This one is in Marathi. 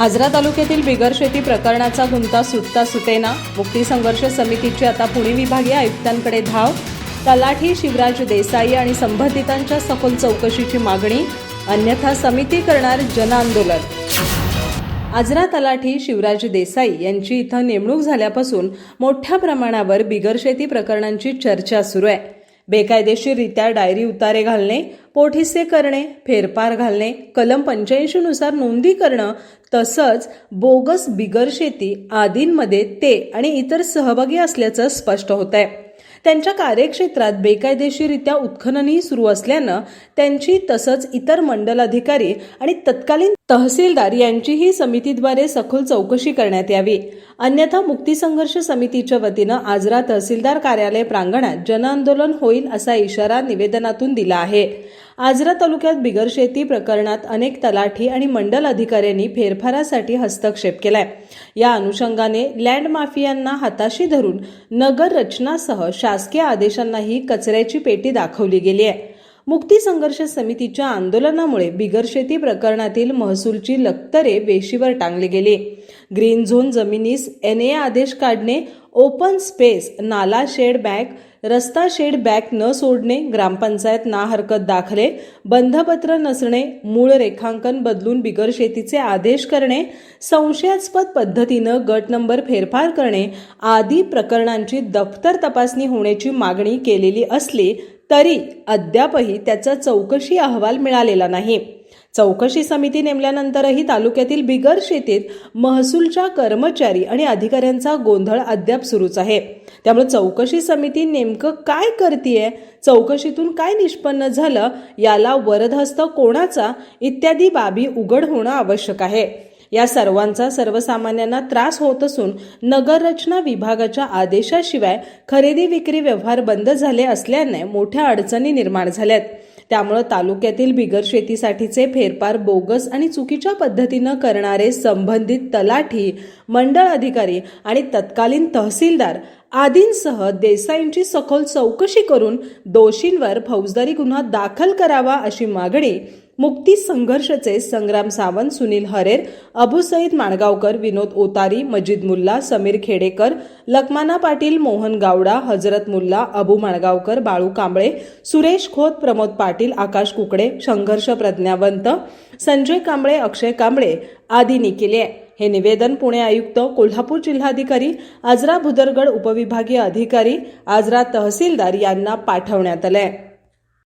आजरा तालुक्यातील बिगर शेती प्रकरणाचा गुंता सुटता सुटेना. मुक्ती संघर्ष समितीची आता पुणे विभागीय आयुक्तांकडे धाव. तलाठी शिवराज देसाई आणि संबंधितांच्या सखोल चौकशीची मागणी. अन्यथा समिती करणार जनआंदोलन आजरा तलाठी शिवराज देसाई यांची इथं नेमणूक झाल्यापासून मोठ्या प्रमाणावर बिगर शेती प्रकरणांची चर्चा सुरू आहे. बेकायदेशीररित्या डायरी उतारे घालणे पोटहिस्से करणे फेरफार घालणे कलम पंच्याऐंशी नुसार नोंदी करणं तसंच बोगस बिगर शेती आदींमध्ये ते आणि इतर सहभागी असल्याचं स्पष्ट होत आहे त्यांच्या कार्यक्षेत्रात बेकायदेशीरित्या उत्खननही सुरू असल्यानं त्यांची तसंच इतर मंडल अधिकारी आणि तत्कालीन तहसीलदार यांचीही समितीद्वारे सखोल चौकशी करण्यात यावी. अन्यथा मुक्ती संघर्ष समितीच्या वतीनं आजरा तहसीलदार कार्यालय प्रांगणात जनआंदोलन होईल असा इशारा निवेदनातून दिला आहे. आजरा तालुक्यात बिगर शेती प्रकरणात अनेक तलाठी आणि मंडल अधिकाऱ्यांनी फेरफारासाठी हस्तक्षेप केलाय. या अनुषंगाने लँड माफियांना हाताशी धरून नगर रचनासह शासकीय आदेशांनाही कचऱ्याची पेटी दाखवली गेली आहे. मुक्ती संघर्ष समितीच्या आंदोलनामुळे बिगर शेती प्रकरणातील महसूलची लक्तरे वेशीवर टांगली गेली. ग्रीन झोन जमिनीस एन ए आदेश काढणे ओपन स्पेस नाला शेड बॅग रस्ता शेड बॅग न सोडणे ग्रामपंचायत ना हरकत दाखले बंधपत्र नसणे मूळ रेखांकन बदलून बिगर शेतीचे आदेश करणे संशयास्पद पद्धतीनं गट नंबर फेरफार करणे आदी प्रकरणांची दफ्तर तपासणी होण्याची मागणी केलेली असली तरी अद्यापही त्याचा चौकशी अहवाल मिळालेला नाही. चौकशी समिती नेमल्यानंतरही तालुक्यातील बिगर शेतीत महसूलच्या कर्मचारी आणि अधिकाऱ्यांचा गोंधळ अद्याप सुरूच आहे. त्यामुळे चौकशी समिती नेमकं काय करतीये चौकशीतून काय निष्पन्न झालं याला वरदहस्त कोणाचा इत्यादी बाबी उघड होणं आवश्यक आहे. या सर्वांचा सर्वसामान्यांना त्रास होत असून नगररचना विभागाच्या आदेशाशिवाय खरेदी विक्री व्यवहार बंद झाले असल्याने मोठ्या अडचणी निर्माण झाल्यात. त्यामुळे तालुक्यातील बिगर शेतीसाठीचे फेरफार बोगस आणि चुकीच्या पद्धतीनं करणारे संबंधित तलाठी मंडळ अधिकारी आणि तत्कालीन तहसीलदार आदींसह देसाईंची सखोल चौकशी करून दोषींवर फौजदारी गुन्हा दाखल करावा अशी मागणी मुक्ती संघर्षचे संग्राम सावंत सुनील हरेर अबू सईद माणगावकर विनोद ओतारी मजिद मुल्ला समीर खेडेकर लकमाना पाटील मोहन गावडा हजरत मुल्ला अबू माणगावकर बाळू कांबळे सुरेश खोत प्रमोद पाटील आकाश कुकडे संघर्ष प्रज्ञावंत संजय कांबळे अक्षय कांबळे आदींनी केले आहे. हे निवेदन पुणे आयुक्त कोल्हापूर जिल्हाधिकारी आजरा भुदरगड उपविभागीय अधिकारी आजरा तहसीलदार यांना पाठवण्यात आलंय.